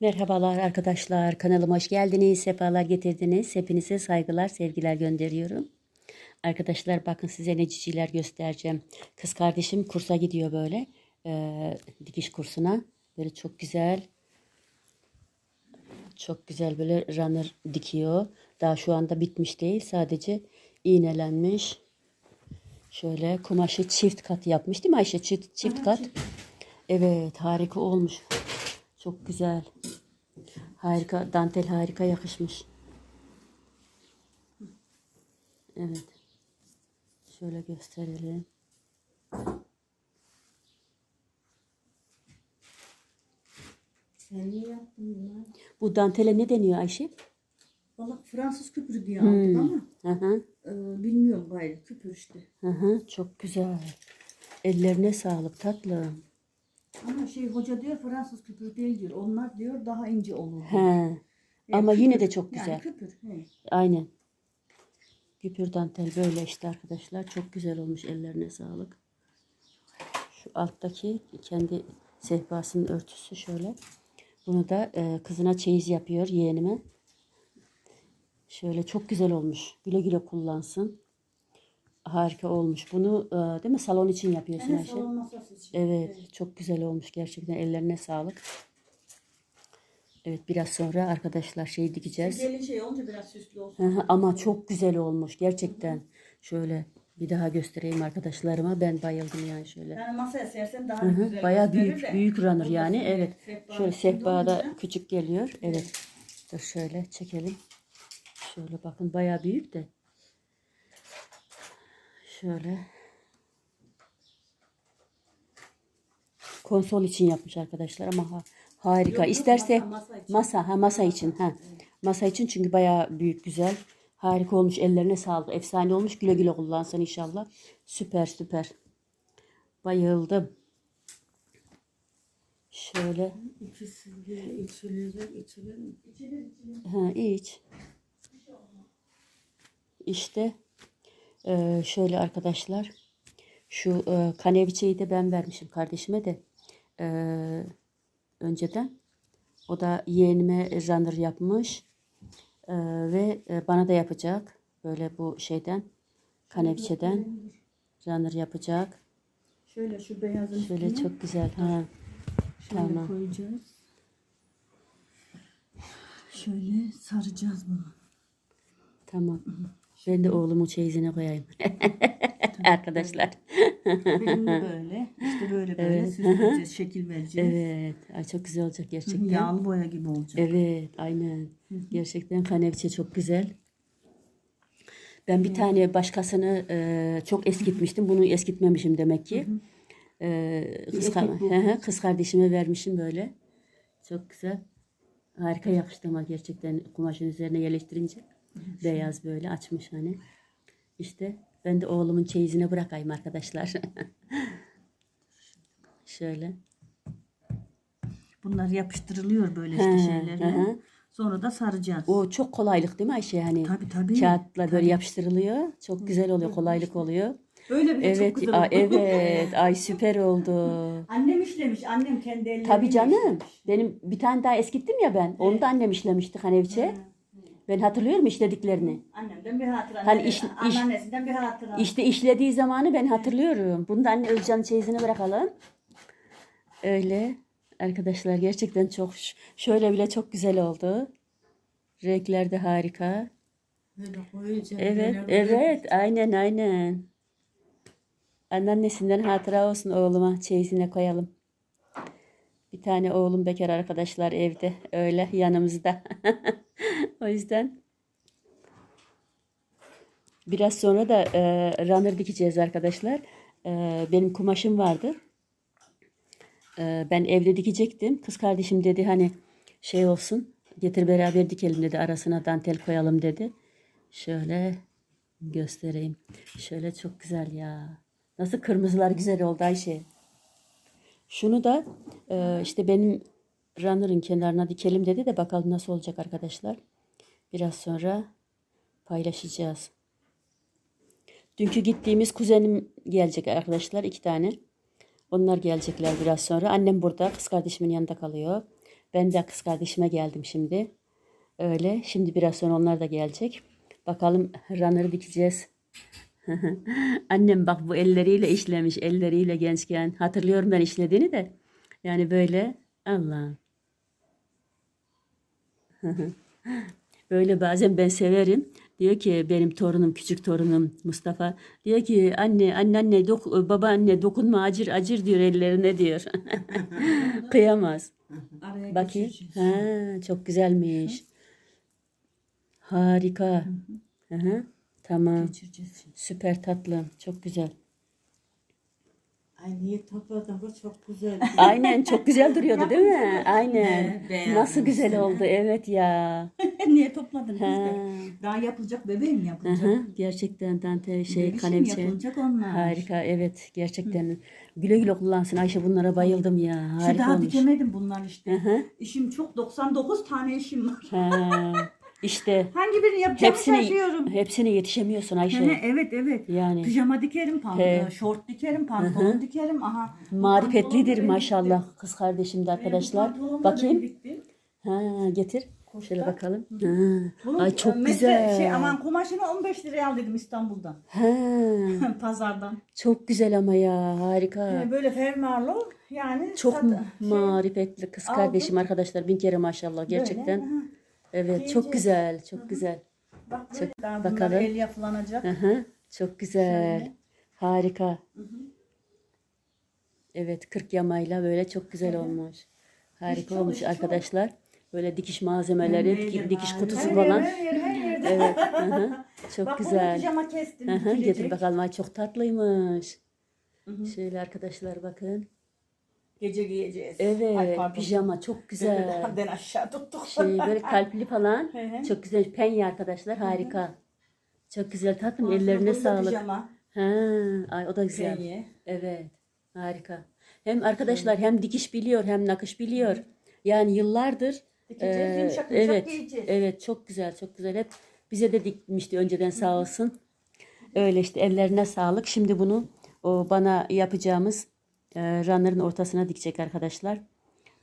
Merhabalar arkadaşlar. Kanalıma hoş geldiniz. Sefalar getirdiniz. Hepinize saygılar, sevgiler gönderiyorum. Arkadaşlar bakın size ne ciciler göstereceğim. Kız kardeşim kursa gidiyor böyle. eee, dikiş kursuna. Böyle çok güzel. Çok güzel böyle runner dikiyor. Daha şu anda bitmiş değil. Sadece iğnelenmiş. Şöyle kumaşı çift kat yapmış değil mi Ayşe? Çift, çift kat. Evet harika olmuş. Çok güzel. Harika. Dantel harika yakışmış. Evet. Şöyle gösterelim. Sen niye yaptın bunu? Bu dantele ne deniyor Ayşe? Valla Fransız küpürü diye aldık ama Hı hı. e, bilmiyorum gayrı küpür işte. Hı hı. Çok güzel. Ellerine sağlık tatlım. Ama şey hoca diyor Fransız küpür değil diyor. Onlar diyor daha ince olur. He. E, Ama yine küpür, de çok güzel. Yani küpür. He. Aynen. Güpür dantel böyle işte arkadaşlar. Çok güzel olmuş. Ellerine sağlık. Şu alttaki kendi sehpasının örtüsü şöyle. Bunu da e, kızına çeyiz yapıyor yeğenime. Şöyle çok güzel olmuş. Güle güle kullansın. Harika olmuş. Bunu e, değil mi salon için yapıyorsun Yani Ayşe? salon masası için. Evet, çok güzel olmuş gerçekten. Ellerine sağlık. Evet, biraz sonra arkadaşlar şey dikeceğiz. Gelin şey olunca biraz süslü olsun. Ama çok güzel olmuş gerçekten. Şöyle bir daha göstereyim arkadaşlarıma. Ben bayıldım yani şöyle. Yani masaya sersen daha Hı hı, güzel Bayağı büyük de. büyük Ondan yani. Evet. sehpa Şöyle sehpada küçük geliyor. Evet. Dur şöyle çekelim. Şöyle bakın bayağı büyük de. Şöyle. Konsol için yapmış arkadaşlar ama ha- harika. Yok, yok, İsterse masa- masa için. masa ha masa için ha. Masa için çünkü bayağı büyük güzel. Harika olmuş. Ellerine sağlık. Efsane olmuş. Güle güle kullansın inşallah. Süper süper. Bayıldım. Şöyle. İçilecek, içilir mi? İçilir, içilir. Ha, iç. İşte eee, şöyle arkadaşlar. Şu eee kaneviçeyi de ben vermişim kardeşime de eee, önceden. O da yeğenime runner yapmış. Eee, ve e, bana da yapacak. Böyle bu şeyden kaneviçeden runner yapacak. Şöyle şu beyazın Şöyle üstüne çok güzel. Ha, şöyle tamam. koyacağız. Şöyle saracağız bunu. tamam. Ben de oğlumun çeyizine koyayım. Arkadaşlar. Benim de böyle. İşte böyle böyle süsleyeceğiz, şekil vereceğiz. Evet. Ay çok güzel olacak gerçekten. Yağlı boya gibi olacak. Evet, aynen. Gerçekten kaneviçe çok güzel. Ben bir tane başkasını e, çok eskitmiştim. Bunu eskitmemişim demek ki. E, kız, bu. Kız kardeşime vermişim böyle. Çok güzel. Harika yakıştı ama gerçekten kumaşın üzerine yerleştirince. Beyaz böyle açmış hani. İşte ben de oğlumun çeyizine bırakayım arkadaşlar. Şöyle. Bunlar yapıştırılıyor böyle işte He, şeylerle. hı hı. Sonra da saracağız. O çok kolaylık değil mi Ayşe? Hani Tabii, tabii. kağıtla böyle yapıştırılıyor. Çok güzel oluyor, kolaylık oluyor. Böyle bile çok Evet, güzel oldu. evet. Ay süper oldu. Annem işlemiş. Annem kendi elleriyle Tabii canım. işlemiş. Benim bir tane daha eskittim ya ben. Onu da annem işlemişti Haneviçe. Ben hatırlıyorum işlediklerini. Annemden bir hatıra. Hani Hani iş- iş- Anneannesinden bir hatıra. İşte işlediği zamanı ben hatırlıyorum. Bunu da anne Özcan'ın çeyizine bırakalım. Öyle. Arkadaşlar gerçekten çok şöyle bile çok güzel oldu. Renkler de harika. Evet, evet. Aynen, aynen. Anneannesinden hatıra olsun oğluma çeyizine koyalım. Bir tane oğlum bekar arkadaşlar evde. Öyle yanımızda. o yüzden biraz sonra da e, runner dikeceğiz arkadaşlar. E, benim kumaşım vardı. E, ben evde dikecektim. Kız kardeşim dedi hani şey olsun getir beraber dikelim dedi. Arasına dantel koyalım dedi. Şöyle göstereyim. Şöyle çok güzel ya. Nasıl kırmızılar güzel oldu Ayşe. Şunu da e, işte benim runner'ın kenarına dikelim dedi de bakalım nasıl olacak arkadaşlar. Biraz sonra paylaşacağız. Dünkü gittiğimiz kuzenim gelecek arkadaşlar iki tane. Onlar gelecekler biraz sonra. Annem burada kız kardeşimin yanında kalıyor. Ben de kız kardeşime geldim şimdi. Öyle. Şimdi biraz sonra onlar da gelecek. Bakalım runner'ı dikeceğiz. Annem bak bu elleriyle işlemiş. Elleriyle gençken. Hatırlıyorum ben işlediğini de. Yani böyle Allah. Böyle bazen ben severim. Diyor ki benim torunum, küçük torunum Mustafa. Diyor ki anne, anne anne, dok baba anne dokunma acır acır diyor ellerine diyor. Kıyamaz. Araya Bakayım. Ha, çok güzelmiş. Harika. Hı hı. Tamam. Geçireceğiz şimdi. Süper tatlım. Çok güzel. Ay niye topladın bu çok güzel. Aynen çok güzel duruyordu değil mi? Aynen. Beğendim Nasıl güzel seni. oldu. Evet ya. Niye topladın Ha. Daha yapılacak bebeğim yapılacak. hı. Gerçekten dantel şey Bebişim kanemçe. yapılacak onlar. Harika evet gerçekten. Güle güle kullansın Ayşe bunlara bayıldım ya. Harika daha olmuş. dikemedim bunlar işte. hı. İşim çok 99 tane işim var. Ha, işte Hangi birini yapacağımı hepsini şaşıyorum. hepsini yetişemiyorsun He, Ayşe. evet evet. Yani Pijama dikerim, He. pantolon, şort dikerim, pantolon dikerim. Aha. marifetlidir maşallah kız kardeşim de arkadaşlar. Bu pantolonları Bakayım. diktim. Ha getir. Şöyle bakalım. Ha. Bunun, Ay çok e, metre- güzel. Şey, aman kumaşını 15 liraya aldım İstanbul'dan. Ha, Pazardan. çok güzel ama ya harika. E, böyle fermuarlı yani. Çok sat- şey, marifetli kız aldım. kardeşim arkadaşlar. Bin kere maşallah gerçekten. Böyle, aha. Evet çok güzel çok güzel. Bak böyle Çok- daha bakalım. el yapılanacak. Hı hı, çok güzel. Şöyle. Harika. Evet 40 yamayla böyle çok güzel olmuş. Harika çok, olmuş çok. arkadaşlar. Böyle dikiş malzemeleri, yer dikiş kutusu Her falan. Yer, her yer, her yerde. Evet. hı hı, Çok Bak güzel. pijama kestim. Hı hı, Getir bakalım. Ay çok tatlıymış. Hı hı. Şöyle arkadaşlar bakın. Gece giyeceğiz. Evet. Ay, pardon. pijama çok güzel. Ben aşağı tuttuk. Şey böyle kalpli falan. Çok güzel. Penye arkadaşlar harika. Çok güzel tatlım. Sonra Ellerine sağlık. Pijama. Ha, ay o da güzel. Penye. Evet. Harika. Hem arkadaşlar hem dikiş biliyor hem nakış biliyor. Yani yıllardır Dikeceğiz, yumuşak yumuşak evet, giyeceğiz. evet çok güzel çok güzel. Hep bize de dikmişti önceden sağ olsun. Öyle işte ellerine sağlık. Şimdi bunu o bana yapacağımız eee runner'ın ortasına dikecek arkadaşlar.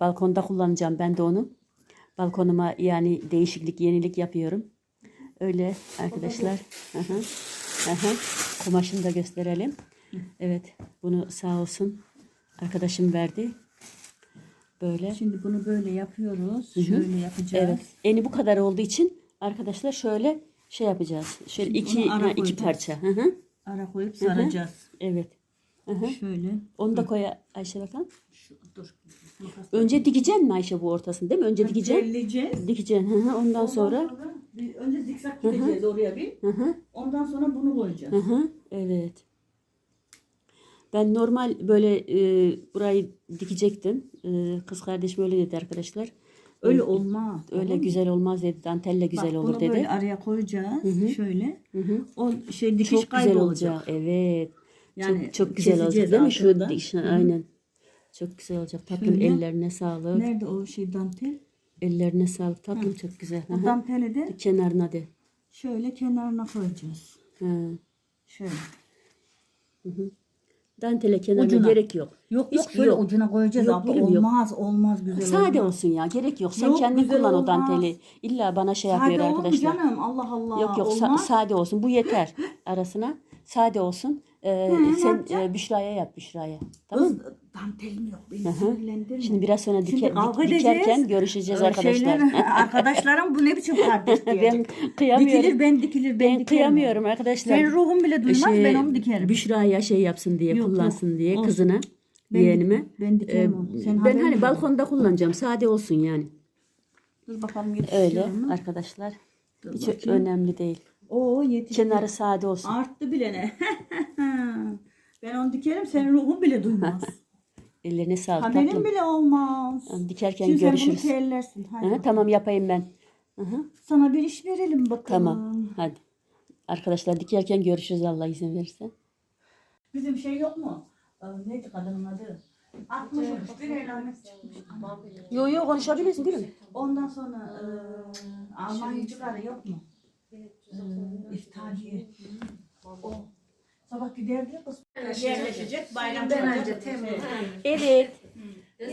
Balkonda kullanacağım ben de onu. Balkonuma yani değişiklik, yenilik yapıyorum. Öyle arkadaşlar. Hı hı. Kumaşını da gösterelim. Evet, bunu sağ olsun arkadaşım verdi. Böyle. Şimdi bunu böyle yapıyoruz. Şöyle yapacağız. Evet. Eni bu kadar olduğu için arkadaşlar şöyle şey yapacağız. Şöyle Şimdi iki ha, iki koyacağız. parça. Hı hı. Ara koyup saracağız. Evet. Hı hı. Şöyle. Onu da koy Ayşe bakalım. Şu, dur. Önce dikeceksin mi Ayşe bu ortasını değil mi? Önce dikeceksin. Dikeceksin. Hı hı. Ondan Ondan sonra. bir önce zikzak gideceğiz oraya bir. Hı hı. Ondan sonra bunu koyacağız. Hı hı, evet. Ben normal böyle e, burayı dikecektim. E, kız kardeşim öyle dedi arkadaşlar. Öyle olmaz. Öyle mı? güzel olmaz dedi. Dantelle güzel Bak, olur bunu dedi. böyle araya koyacağız. Şöyle. Hı hı. O şey dikiş Çok güzel kaybolacak. olacak. Evet. Yani çok, çok güzel olacak değil mi? Şu dikiş, aynen. Çok güzel olacak. Tatlım Şöyle. ellerine sağlık. Nerede o şey dantel? Ellerine sağlık. Tatlım çok güzel. Hı O hı. danteli de Kenarına de. şöyle kenarına koyacağız. Ha. Şöyle. Dantele kenarına Ucuna. gerek yok. Yok Hiç yok yok. ucuna koyacağız Yok, abla. gülüm, yok. Olmaz olmaz güzel Sade olmaz. olsun ya. Gerek yok. Sen Yok, kendin kullan o olmaz. danteli. İlla bana şey yapıyor Sade mu arkadaşlar. canım? Allah Allah. Yok yok sa- olmaz. sade olsun. Bu yeter arasına. Sade olsun. Ee, Hı, sen yapacağım? e, Büşra'ya yap Büşra'ya. Tamam mı? Kız dantelim yok. Beni sinirlendirme. Şimdi biraz sonra Şimdi dike- kavga dik- edeceğiz. dikerken görüşeceğiz Ee, arkadaşlar. şeyler- arkadaşlarım bu ne biçim kardeş ben diyecek. kıyamıyorum. Dikilir ben dikilir ben, ben dikerim. kıyamıyorum arkadaşlar. Senin ruhun bile duymaz Şey, ben onu dikerim. Büşra'ya şey yapsın diye Yok, kullansın yok. diye Olsun. kızına Ben- yeğenime. ben dikerim Ee, onu. Sen ben haberin hani yok. balkonda kullanacağım. Sade olsun yani. Dur bakalım Öyle yetişiyor mu? arkadaşlar. Dur Hiç bakayım. önemli değil. Oo yetişti. Kenarı sade olsun. Arttı bile ne. ben onu dikerim senin ruhun bile duymaz. Ellerine sağlık Haberin tatlım. bile olmaz. Dikerken Şimdi görüşürüz. sen bunu terlersin. Hadi. Hı, tamam yapayım ben. Hı. Sana bir iş verelim bakalım. Tamam. Hadi. Arkadaşlar dikerken görüşürüz Allah izin verirse. Bizim şey yok mu? Ee, neydi kadının adı? 60 bir elamet çıkmış. Yo yo konuşabilirsin gülüm. Ondan sonra e, Almancıları yok mu? İftariye. O. Sabah giderdi kız. Yerleşecek bayram. Ben önce Temmuz. Evet.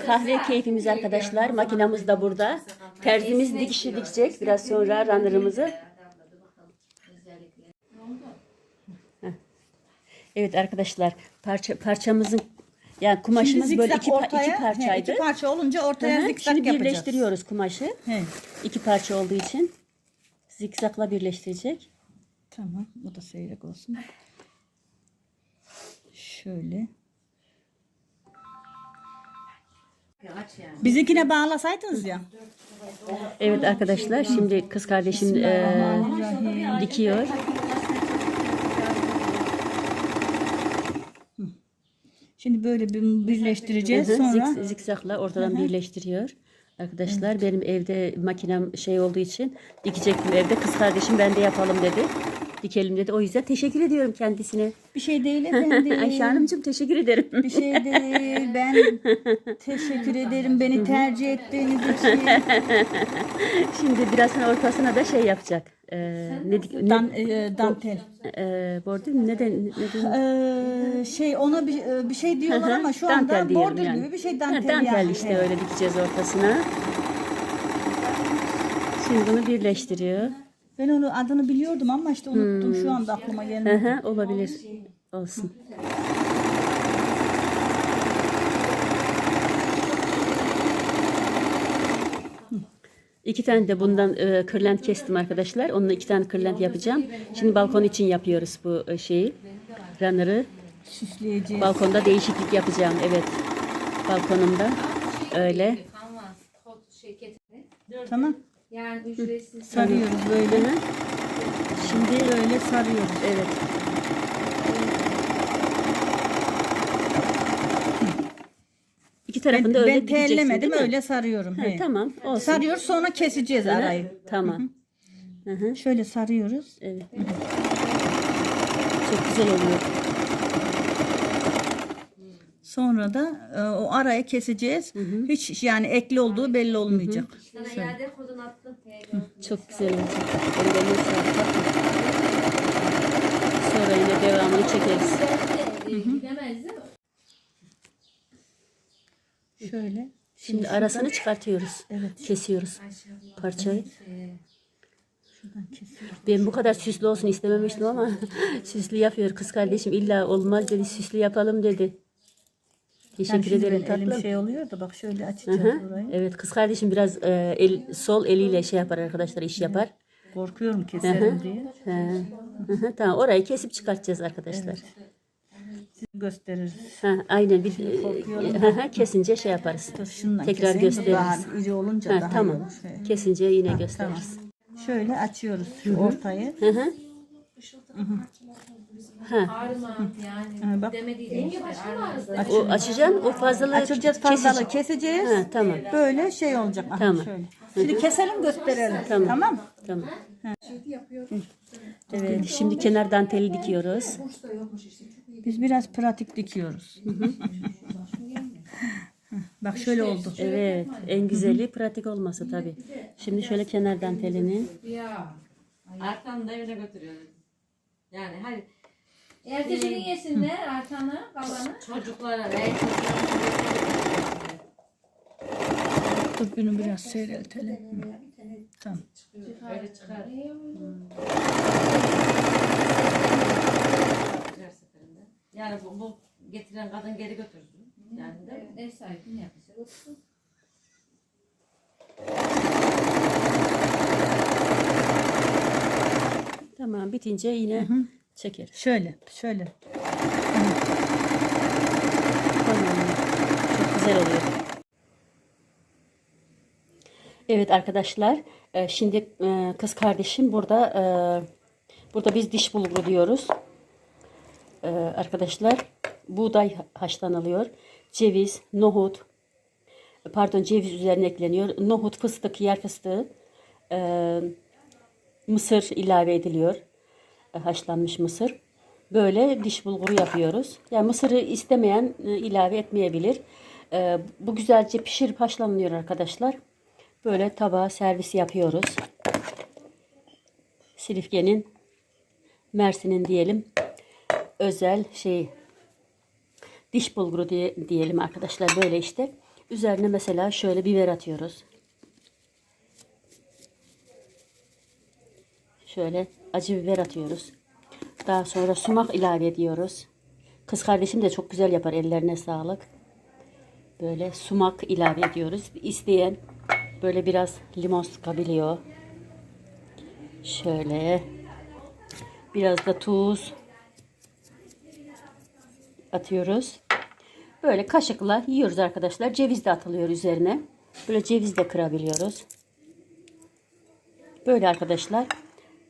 kahve keyfimiz arkadaşlar. Makinamız da burada. Terzimiz dikişi dikecek biraz sonra runner'ımızı. Evet arkadaşlar parça parçamızın yani kumaşımız böyle iki, pa- iki parçaydı. he, iki parça olunca ortaya Hı hı. zikzak Şimdi yapacağız. birleştiriyoruz kumaşı. He. İki parça olduğu için zikzakla birleştirecek. Tamam. Bu da seyrek olsun. Şöyle. Bizimkine bağlasaydınız ya. Evet arkadaşlar şimdi kız kardeşim e, dikiyor. Şimdi böyle bir birleştireceğiz. Sonra zik- zikzakla ortadan birleştiriyor. Arkadaşlar benim evde makinem şey olduğu için dikecektim evde. Kız kardeşim ben de yapalım dedi. Dikelim dedi. O yüzden teşekkür ediyorum kendisine. bir şey değil efendim. Ayşe Hanımcığım teşekkür ederim. Bir şey değil. Ben teşekkür ederim beni tercih ettiğiniz için. Şimdi biraz sonra ortasına da şey yapacak. Ee, ne, Dan, e, dantel. e, bordür mü? Neden? neden? Ee, şey ona bir, e, bir şey diyorlar ama şu dantel anda border yani. gibi bir şey Ha, dantel, dantel yani. işte Evet. öyle dikeceğiz ortasına. Şimdi bunu birleştiriyor. Ben onu adını biliyordum ama işte unuttum Hmm. şu anda aklıma gelmedi. olabilir. Olsun. İki tane de bundan e, kırlent kestim arkadaşlar. Onunla iki tane kırlent yapacağım. Şimdi balkon için yapıyoruz bu e, şeyi. Runner'ı. Süsleyeceğiz. Balkonda değişiklik yapacağım. Evet. Balkonumda. Öyle. Tamam. Yani ücretsiz. Sarıyoruz böyle. Şimdi böyle sarıyoruz. Evet. İki tarafını Ben, öyle ben dikeceksin, tellemedim değil mi? öyle sarıyorum. Ha, he. tamam. Olsun. Sarıyoruz sonra keseceğiz Hı hı, arayı. Tamam. Hı hı. Şöyle sarıyoruz. Evet. Çok güzel oluyor. Sonra da e, o arayı keseceğiz. Hiç yani ekli olduğu belli olmayacak. Çok güzel olacak. Ellerine sağlık. Bakın. Sonra yine devamını çekeriz. Ben de e, gidemez değil mi? Şöyle. Şimdi arasını çıkartıyoruz. Evet. Kesiyoruz parçayı. Şuradan kesiyoruz. Ben bu kadar süslü olsun istememiştim ama süslü yapıyor. Kız kardeşim illa olmaz dedi. Süslü yapalım dedi. Yani Teşekkür şimdi ederim benim elim tatlım. şey oluyor da bak şöyle açacağız hı. orayı. Evet kız kardeşim biraz e, el, sol eliyle şey yapar arkadaşlar iş yapar. Korkuyorum keserim diye. He. Hı hı, tamam orayı kesip çıkartacağız arkadaşlar. Siz gösteririz. Ha, aynen bir hı, kesince şey yaparız. Şundan Tekrar Daha gösteririz. iri olunca Ha, daha iyi tamam. olur. He. Kesince yine gösteririz. Şöyle açıyoruz şu ortayı. Hı hı. Ha, yani. Ha, bak. O açacaksın o fazlalığı Açacağız fazlalığı keseceğiz. Ha, tamam. Böyle şey olacak. Aha, Tamam. Şöyle. Şimdi keselim gösterelim. Tamam. Tamam. Tamam. Evet, şimdi kenar danteli dikiyoruz. Biz biraz pratik dikiyoruz. Bak şöyle oldu. Evet, en güzeli pratik olması tabii. Şimdi şöyle kenar dantelini. Ya. Artanı da evine götürüyoruz. Yani hadi Ertesi gün yesinler artanı, kalanı. çocuklara ve Dur bunu biraz seyreltelim. Tamam. öyle çıkar. Her seferinde. Yani bu, bu getiren kadın geri götürsün. Yani de Ev sahibi ne yapacak? Olsun. Tamam, bitince yine çekeriz. Şöyle. Şöyle. Tamam. Çok güzel oluyor. Evet arkadaşlar, e, şimdi e, kız kardeşim burada e, burada biz diş bulguru diyoruz. Arkadaşlar, buğday haşlanılıyor. Ceviz, nohut, pardon ceviz üzerine ekleniyor. Nohut, fıstık, yer fıstığı, e, mısır ilave ediliyor. E, haşlanmış mısır. Böyle diş bulguru yapıyoruz. Yani mısırı istemeyen e, ilave etmeyebilir. E, bu güzelce pişirip haşlanıyor arkadaşlar. Böyle tabağa servis yapıyoruz. Silifke'nin Mersin'in diyelim özel şey diş bulguru diye, diyelim arkadaşlar böyle işte. Üzerine mesela şöyle biber atıyoruz. Şöyle acı biber atıyoruz. Daha sonra sumak ilave ediyoruz. Kız kardeşim de çok güzel yapar. Ellerine sağlık. Böyle sumak ilave ediyoruz. İsteyen böyle biraz limon sıkabiliyor. Şöyle. Biraz da tuz atıyoruz. Böyle kaşıkla yiyoruz arkadaşlar. Ceviz de atılıyor üzerine. Böyle ceviz de kırabiliyoruz. Böyle arkadaşlar.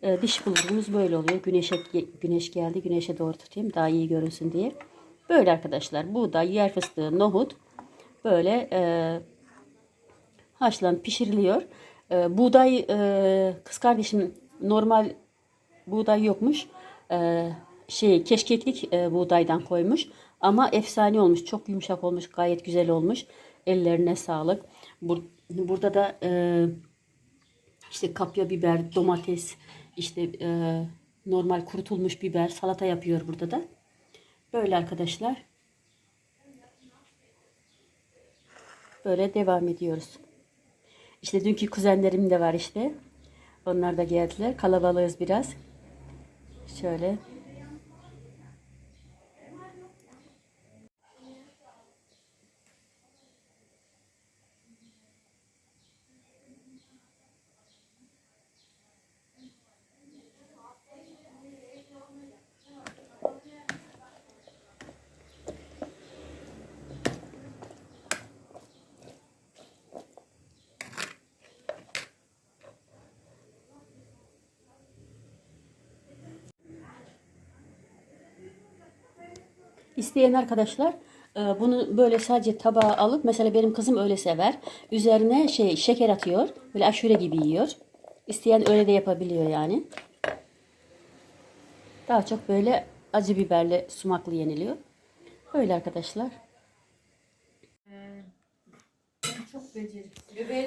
e, diş bulgurumuz böyle oluyor. Güneşe güneş geldi. Güneşe doğru tutayım daha iyi görünsün diye. Böyle arkadaşlar. Buğday, yer fıstığı, nohut böyle e, haşlanıp pişiriliyor. E, buğday e, kız kardeşim normal buğday yokmuş. E, şey keşkeklik e, buğdaydan koymuş. Ama efsane olmuş. Çok yumuşak olmuş. Gayet güzel olmuş. Ellerine sağlık. Bur- burada da e, işte kapya biber, domates, işte e, normal kurutulmuş biber, salata yapıyor burada da. Böyle arkadaşlar. Böyle devam ediyoruz. İşte dünkü kuzenlerim de var işte. Onlar da geldiler. Kalabalığız biraz. Şöyle. İsteyen arkadaşlar e, bunu böyle sadece tabağa alıp mesela benim kızım öyle sever. Üzerine şey şeker atıyor. Böyle aşure gibi yiyor. İsteyen öyle de yapabiliyor yani. Daha çok böyle acı biberle sumaklı yeniliyor. Böyle arkadaşlar. Çok.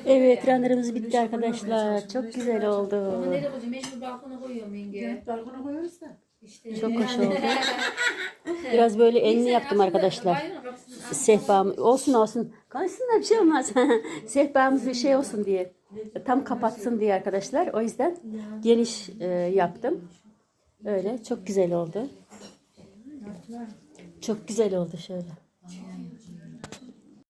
Evet ranlarımız bitti arkadaşlar. Çok güzel Ama oldu. nereye koyacağım? Meşhur balkona koyuyorum yenge. Dalgona koyuyoruz da. İşte. Çok hoş oldu. Biraz böyle enli yaptım arkadaşlar. Sehpam olsun olsun. Konuşsunlar bir şey olmaz. Sehpamız bir şey olsun diye. Tam kapatsın diye arkadaşlar. O yüzden geniş e, yaptım. Öyle çok güzel oldu. Çok güzel oldu şöyle.